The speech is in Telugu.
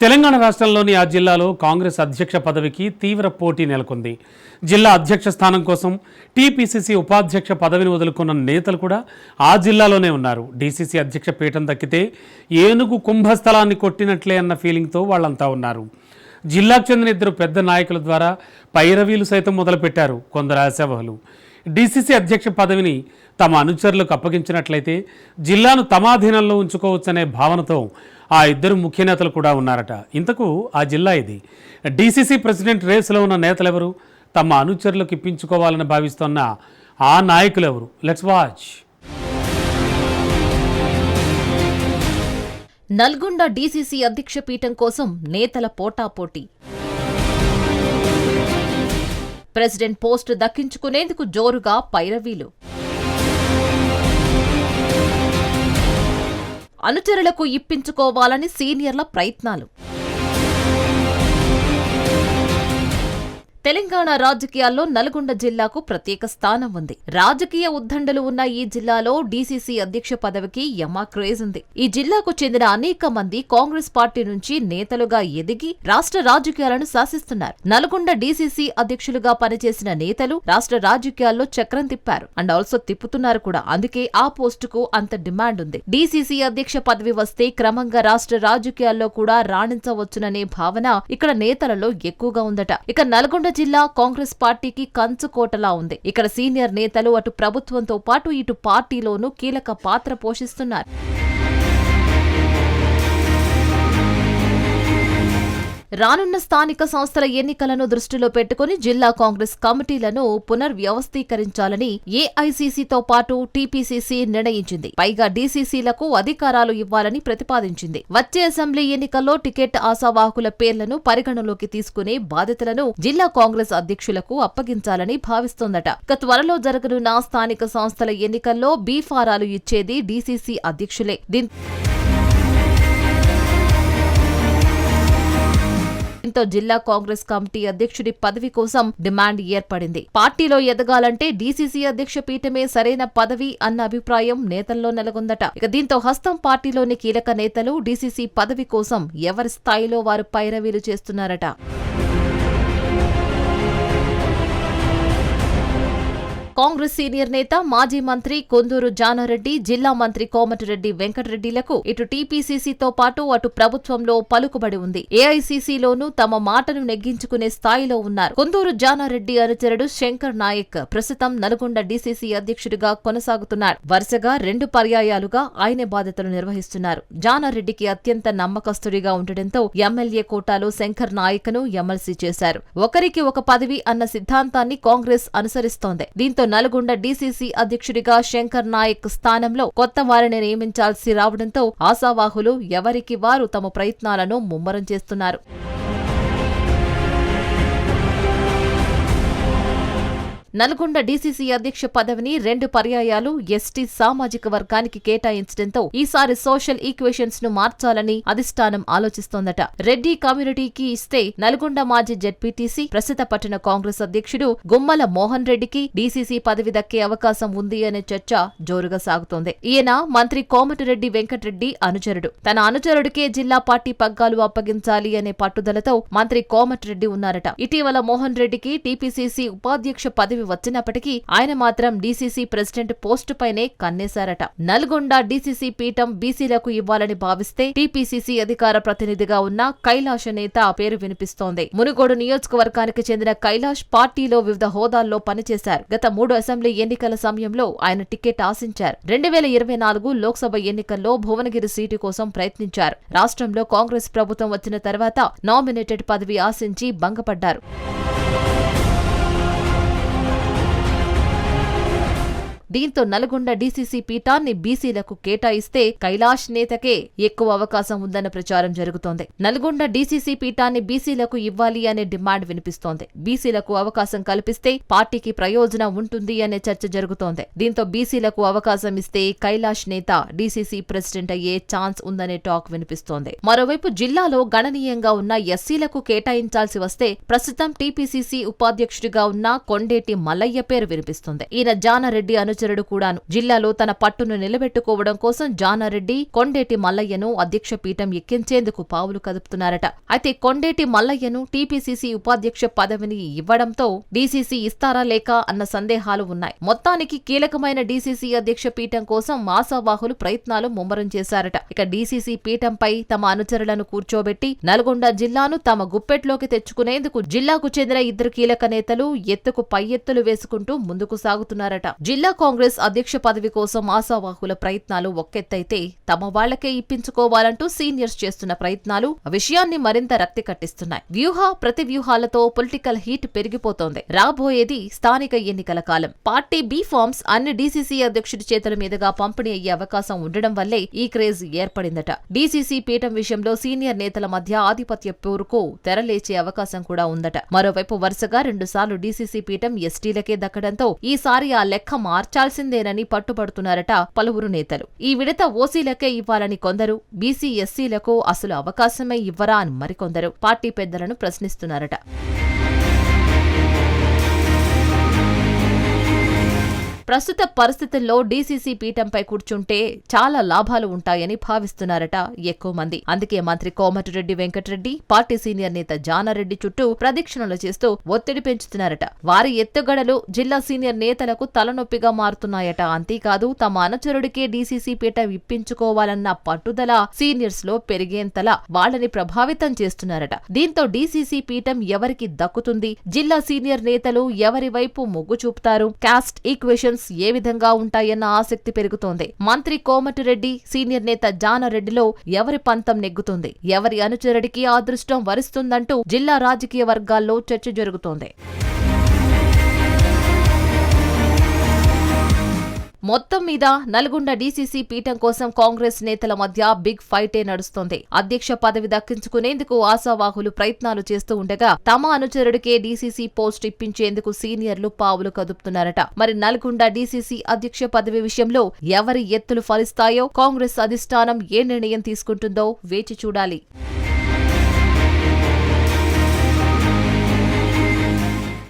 తెలంగాణ రాష్ట్రంలోని ఆ జిల్లాలో కాంగ్రెస్ అధ్యక్ష పదవికి తీవ్ర పోటీ నెలకొంది. జిల్లా అధ్యక్ష స్థానం కోసం టీపీసీసీ ఉపాధ్యక్ష పదవిని వదులుకున్న నేతలు కూడా ఆ జిల్లాలోనే ఉన్నారు. డీసీసీ అధ్యక్ష పీఠం దక్కితే ఏనుగు కుంభస్థలాన్ని కొట్టినట్లే అన్న ఫీలింగ్తో వాళ్ళంతా ఉన్నారు. జిల్లాకు చెందిన ఇద్దరు పెద్ద నాయకుల ద్వారా పైరవీలు సైతం మొదలుపెట్టారు కొందరు ఆశావహులు. డీసీసీ అధ్యక్ష పదవిని తమ అనుచరులకు అప్పగించినట్లయితే జిల్లాను తమాధీనంలో ఉంచుకోవచ్చనే భావనతో ఆ ఇద్దరు ముఖ్య నేతలు కూడా ఉన్నారట. ఇంతకు ఆ జిల్లా ఇది. డీసీసీ ప్రెసిడెంట్ రేసులో ఉన్న నేతలెవరు? తమ అనుచరులకు ఇప్పించుకోవాలని భావిస్తున్న ఆ నాయకులు ఎవరు లెట్స్ వాచ్ నల్గొండ డీసీసీ అధ్యక్ష పీఠం కోసం నేతల పోటాపోటీ. ప్రెసిడెంట్ పోస్టు దక్కించుకునేందుకు జోరుగా పైరవీలు. అనుచరులకు ఇప్పించుకోవాలని సీనియర్ల ప్రయత్నాలు. తెలంగాణ రాజకీయాల్లో నల్గొండ జిల్లాకు ప్రత్యేక స్థానం ఉంది. రాజకీయ ఉద్దండలు ఉన్న ఈ జిల్లాలో డీసీసీ అధ్యక్ష పదవికి యమా క్రేజ్ ఉంది. ఈ జిల్లాకు చెందిన అనేక మంది కాంగ్రెస్ పార్టీ నుంచి నేతలుగా ఎదిగి రాష్ట్ర రాజకీయాలను శాసిస్తున్నారు. నల్గొండ డీసీసీ అధ్యక్షులుగా పనిచేసిన నేతలు రాష్ట్ర రాజకీయాల్లో చక్రం తిప్పారు అండ్ ఆల్సో తిప్పుతున్నారు కూడా. అందుకే ఆ పోస్టుకు అంత డిమాండ్ ఉంది. డీసీసీ అధ్యక్ష పదవి వస్తే క్రమంగా రాష్ట్ర రాజకీయాల్లో కూడా రాణించవచ్చుననే భావన ఇక్కడ నేతలలో ఎక్కువగా ఉందట. ఇక నల్గొండ జిల్లా కాంగ్రెస్ పార్టీకి కంచుకోటలా ఉంది. ఇక్కడ సీనియర్ నేతలు అటు ప్రభుత్వంతో పాటు ఇటు పార్టీలోనూ కీలక పాత్ర పోషిస్తున్నారు. రానున్న స్థానిక సంస్థల ఎన్నికలను దృష్టిలో పెట్టుకుని జిల్లా కాంగ్రెస్ కమిటీలను పునర్వ్యవస్థీకరించాలని ఏఐసీసీతో పాటు టీపీసీసీ నిర్ణయించింది. పైగా డీసీసీలకు అధికారాలు ఇవ్వాలని ప్రతిపాదించింది. వచ్చే అసెంబ్లీ ఎన్నికల్లో టికెట్ ఆశావాహకుల పేర్లను పరిగణలోకి తీసుకునే బాధ్యతలను జిల్లా కాంగ్రెస్ అధ్యక్షులకు అప్పగించాలని భావిస్తోందట. ఇక త్వరలో జరగనున్న స్థానిక సంస్థల ఎన్నికల్లో బీఫారాలు ఇచ్చేది డీసీసీ అధ్యక్షులే. దీంతో దీంతో జిల్లా కాంగ్రెస్ కమిటీ అధ్యక్షుడి పదవి కోసం డిమాండ్ ఏర్పడింది. పార్టీలో ఎదగాలంటే డీసీసీ అధ్యక్ష పీఠమే సరైన పదవి అన్న అభిప్రాయం నేతల్లో నెలకొందట. ఇక దీంతో హస్తం పార్టీలోని కీలక నేతలు డీసీసీ పదవి కోసం ఎవరి స్థాయిలో వారు పైరవీలు చేస్తున్నారట. కాంగ్రెస్ సీనియర్ నేత మాజీ మంత్రి కొందూరు జానారెడ్డి జిల్లా మంత్రి కోమటిరెడ్డి వెంకటరెడ్డిలకు ఇటు టీపీసీసీతో పాటు అటు ప్రభుత్వంలో పలుకుబడి ఉంది. ఏఐసీసీలోనూ తమ మాటను నెగ్గించుకునే స్థాయిలో ఉన్నారు. కొందూరు జానారెడ్డి అనుచరుడు శంకర్ నాయక్ ప్రస్తుతం నల్గొండ డీసీసీ అధ్యక్షుడిగా కొనసాగుతున్నారు. వరుసగా రెండు పర్యాయాలుగా ఆయనే బాధ్యతలు నిర్వహిస్తున్నారు. జానారెడ్డికి అత్యంత నమ్మకస్తుడిగా ఉండటంతో ఎమ్మెల్యే కోటాలో శంకర్ నాయక్ను ఎమ్మెల్సీ చేశారు. ఒకరికి ఒక పదవి అన్న సిద్ధాంతాన్ని కాంగ్రెస్ అనుసరిస్తోంది. దీంతో నల్గొండ డీసీసీ అధ్యక్షుడిగా శంకర్ నాయక్ స్థానంలో కొత్త వారిని నియమించాల్సి రావడంతో ఆశావాహులు ఎవరికి వారు తమ ప్రయత్నాలను ముమ్మరం చేస్తున్నారు. నల్గొండ డీసీసీ అధ్యక్ష పదవిని రెండు పర్యాయాలు ఎస్టీ సామాజిక వర్గానికి కేటాయించడంతో ఈసారి సోషల్ ఈక్వేషన్స్ను మార్చాలని అధిష్టానం ఆలోచిస్తోందట. రెడ్డి కమ్యూనిటీకి ఇస్తే నల్గొండ మాజీ జెడ్పీటీసీ ప్రస్తుత పట్టణ కాంగ్రెస్ అధ్యక్షుడు గుమ్మల మోహన్ రెడ్డికి డీసీసీ పదవి దక్కే అవకాశం ఉంది అనే చర్చ జోరుగా సాగుతోంది. ఈయన మంత్రి కోమటిరెడ్డి వెంకటరెడ్డి అనుచరుడు. తన అనుచరుడికే జిల్లా పార్టీ పగ్గాలు అప్పగించాలి అనే పట్టుదలతో మంత్రి కోమటిరెడ్డి ఉన్నారట. ఇటీవల మోహన్ రెడ్డికి టీపీసీసీ ఉపాధ్యక్ష పదవి వచ్చినప్పటికీ ఆయన మాత్రం డీసీసీ ప్రెసిడెంట్ పోస్టు పైనే కన్నేశారట. నల్గొండ డీసీసీ పీఠం బీసీలకు ఇవ్వాలని భావిస్తే టీపీసీసీ అధికార ప్రతినిధిగా ఉన్న కైలాష్ నేత పేరు వినిపిస్తోంది. మునుగోడు నియోజకవర్గానికి చెందిన కైలాష్ పార్టీలో వివిధ హోదాల్లో పనిచేశారు. గత మూడు అసెంబ్లీ ఎన్నికల సమయంలో ఆయన టికెట్ ఆశించారు. రెండు వేల ఇరవై నాలుగు లోక్సభ ఎన్నికల్లో భువనగిరి సీటు కోసం ప్రయత్నించారు. రాష్ట్రంలో కాంగ్రెస్ ప్రభుత్వం వచ్చిన తర్వాత నామినేటెడ్ పదవి ఆశించి భంగపడ్డారు. దీంతో నల్గొండ డీసీసీ పీఠాన్ని బీసీలకు కేటాయిస్తే కైలాష్ నేతకే ఎక్కువ అవకాశం ఉందన్న ప్రచారం జరుగుతోంది. నల్గొండ డీసీసీ పీఠాన్ని బీసీలకు ఇవ్వాలి అనే డిమాండ్ వినిపిస్తోంది. బీసీలకు అవకాశం కల్పిస్తే పార్టీకి ప్రయోజనం ఉంటుంది అనే చర్చ జరుగుతోంది. దీంతో బీసీలకు అవకాశం ఇస్తే కైలాష్ నేత డీసీసీ ప్రెసిడెంట్ అయ్యే ఛాన్స్ ఉందనే టాక్ వినిపిస్తోంది. మరోవైపు జిల్లాలో గణనీయంగా ఉన్న ఎస్సీలకు కేటాయించాల్సి వస్తే ప్రస్తుతం టీపీసీసీ ఉపాధ్యక్షుడిగా ఉన్న కొండేటి మల్లయ్య పేరు వినిపిస్తుంది. ఈయన జానారెడ్డి అనుచరుడు అనుచరుడు కూడాను. జిల్లాలో తన పట్టును నిలబెట్టుకోవడం కోసం జానారెడ్డి కొండేటి మల్లయ్యను అధ్యక్ష పీఠం ఎక్కించేందుకు పావులు కదుపుతున్నారట. అయితే కొండేటి మల్లయ్యను టీపీసీసీ ఉపాధ్యక్ష పదవిని ఇవ్వడంతో డీసీసీ ఇస్తారా లేక అన్న సందేహాలు ఉన్నాయి. మొత్తానికి కీలకమైన డీసీసీ అధ్యక్ష పీఠం కోసం ఆశావాహులు ప్రయత్నాలు ముమ్మరం చేశారట. ఇక డీసీసీ పీఠంపై తమ అనుచరులను కూర్చోబెట్టి నల్గొండ జిల్లాను తమ గుప్పెట్లోకి తెచ్చుకునేందుకు జిల్లాకు చెందిన ఇద్దరు కీలక నేతలు ఎత్తుకు పై ఎత్తులు వేసుకుంటూ ముందుకు సాగుతున్నారట. జిల్లా కాంగ్రెస్ అధ్యక్ష పదవి కోసం ఆశావాహుల ప్రయత్నాలు ఒక్కెత్తైతే తమ వాళ్ళకే ఇప్పించుకోవాలంటూ సీనియర్స్ చేస్తున్న ప్రయత్నాలు విషయాన్ని మరింత రక్తి కట్టిస్తున్నాయి. వ్యూహ ప్రతి వ్యూహాలతో పొలిటికల్ హీట్ పెరిగిపోతోంది. రాబోయేది స్థానిక ఎన్నికల కాలం. పార్టీ బీ ఫార్మ్స్ అన్ని డీసీసీ అధ్యక్షుడి చేతుల మీదుగా పంపిణీ అయ్యే అవకాశం ఉండడం వల్లే ఈ క్రేజ్ ఏర్పడిందట. డీసీసీ పీఠం విషయంలో సీనియర్ నేతల మధ్య ఆధిపత్య పోరుకు తెరలేచే అవకాశం కూడా ఉందట. మరోవైపు వరుసగా రెండుసార్లు డీసీసీ పీఠం ఎస్టీలకే దక్కడంతో ఈసారి ఆ లెక్క మార్చాల్సిందేనని పట్టుబడుతున్నారట పలువురు నేతలు. ఈ విడత ఓసీలకే ఇవ్వాలని కొందరు బీసీ ఎస్సీలకు అసలు అవకాశమే ఇవ్వరా అని మరికొందరు. పార్టీ పెద్దలను ప్రశ్నిస్తున్నారట. ప్రస్తుత పరిస్థితుల్లో డీసీసీ పీఠంపై కూర్చుంటే చాలా లాభాలు ఉంటాయని భావిస్తున్నారట ఎక్కువ మంది. అందుకే మంత్రి కోమటిరెడ్డి వెంకటరెడ్డి పార్టీ సీనియర్ నేత జానారెడ్డి చుట్టూ ప్రదక్షిణలు చేస్తూ ఒత్తిడి పెంచుతున్నారట. వారి ఎత్తుగడలు జిల్లా సీనియర్ నేతలకు తలనొప్పిగా మారుతున్నాయట. అంతేకాదు తమ అనుచరుడికే డీసీసీ పీఠం ఇప్పించుకోవాలన్న పట్టుదల సీనియర్స్లో పెరిగేంతలా వాళ్ళని ప్రభావితం చేస్తున్నారట. దీంతో డీసీసీ పీఠం ఎవరికి దక్కుతుంది? జిల్లా సీనియర్ నేతలు ఎవరి వైపు మొగ్గు చూపుతారు? కాస్ట్ ఈక్వేషన్స్ ఏ విధంగా ఉంటాయన్న ఆసక్తి పెరుగుతోంది. మంత్రి కోమటిరెడ్డి సీనియర్ నేత జానారెడ్డిలో ఎవరి పంతం నెగ్గుతుంది? ఎవరి అనుచరుడికి ఆ అదృష్టం వరిస్తుందంటూ జిల్లా రాజకీయ వర్గాల్లో చర్చ జరుగుతోంది. మొత్తం మీద నల్గొండ డీసీసీ పీఠం కోసం కాంగ్రెస్ నేతల మధ్య బిగ్ ఫైటే నడుస్తోంది. అధ్యక్ష పదవి దక్కించుకునేందుకు ఆశావాహులు ప్రయత్నాలు చేస్తూ ఉండగా తమ అనుచరుడికే డీసీసీ పోస్ట్ ఇప్పించేందుకు సీనియర్లు పావులు కదుపుతున్నారట. మరి నల్గొండ డీసీసీ అధ్యక్ష పదవి విషయంలో ఎవరి ఎత్తులు ఫలిస్తాయో కాంగ్రెస్ అధిష్టానం ఏ నిర్ణయం తీసుకుంటుందో వేచి చూడాలి.